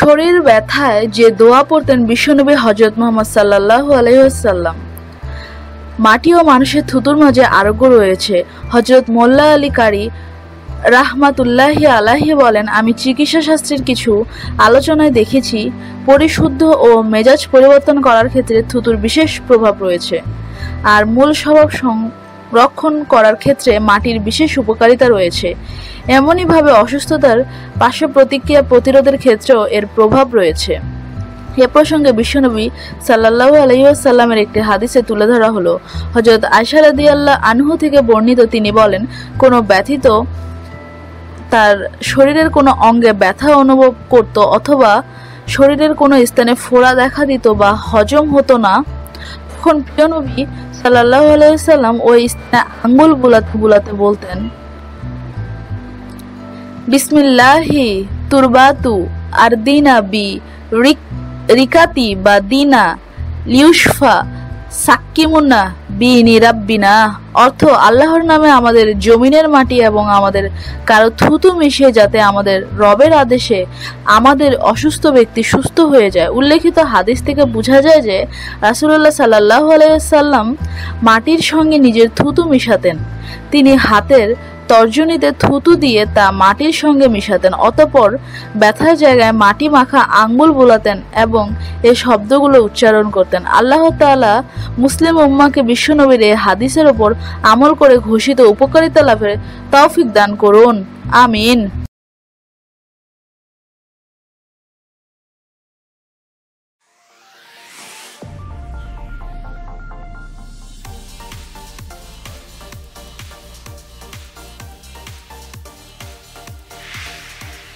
শরীর ব্যথায় যে দোয়া পড়তেন বিশ্বনবী হজরত মোহাম্মদ সাল্লাহ আলহিহাল্লাম মাটি ও মানুষের থুতুর মাঝে আরোগ্য রয়েছে। হজরত মোল্লা আলী কারি রাহমাতুল্লাহি আলাহি বলেন, আমি চিকিৎসা শাস্ত্রের কিছু আলোচনায় দেখেছি, পরিশুদ্ধ ও মেজাজ পরিবর্তন করার ক্ষেত্রে থুতুর বিশেষ প্রভাব রয়েছে। আর মূল স্বভাব সংরক্ষণ করার ক্ষেত্রে মাটির বিশেষ উপকারিতা রয়েছে। এমনইভাবে অসুস্থতার পার্শ্ব প্রতিক্রিয়া প্রতিরোধের ক্ষেত্রেও এর প্রভাব রয়েছে। এ প্রসঙ্গে বিশ্বনবী সাল্লাহ আলহিউসাল্লামের একটি হাদিসে তুলে ধরা হলো হজরত আয়সা রাদি আল্লাহ আনহু থেকে বর্ণিত তিনি বলেন, কোনো ব্যথিত তার শরীরের কোনো অঙ্গে ব্যথা অনুভব করত অথবা শরীরের কোনো স্থানে ফোড়া দেখা দিত বা হজম হতো না। তখন প্রিয়নবী সাল্লাহ আলাইসাল্লাম ওই স্থানে আঙ্গুল বুলাতে বুলাতে বলতেন, বিসমিল্লাহি তুরবাতু আর দিনা বি রিক, রিকাতি বা দিনা লিউসফা সাক্কিমুন্না বি নিরাব্বিনা অর্থ আল্লাহর নামে আমাদের জমিনের মাটি এবং আমাদের কারও থুতু মিশিয়ে যাতে আমাদের রবের আদেশে আমাদের অসুস্থ ব্যক্তি সুস্থ হয়ে যায়। উল্লেখিত হাদিস থেকে বোঝা যায় যে রাসুল্লাহ সাল্লাহ আলাইসাল্লাম মাটির সঙ্গে নিজের থুতু মিশাতেন। তিনি হাতের তর্জনীতে থুতু দিয়ে তা মাটির সঙ্গে মিশাতেন। অতপর ব্যথার জায়গায় মাটি মাখা আঙ্গুল বোলাতেন এবং এ শব্দগুলো উচ্চারণ করতেন। আল্লাহ তাআলা মুসলিম উম্মাকে বিশ্বনবীর এই হাদিসের ওপর আমল করে ঘোষিত উপকারিতা লাভের তৌফিক দান করুন। আমিন।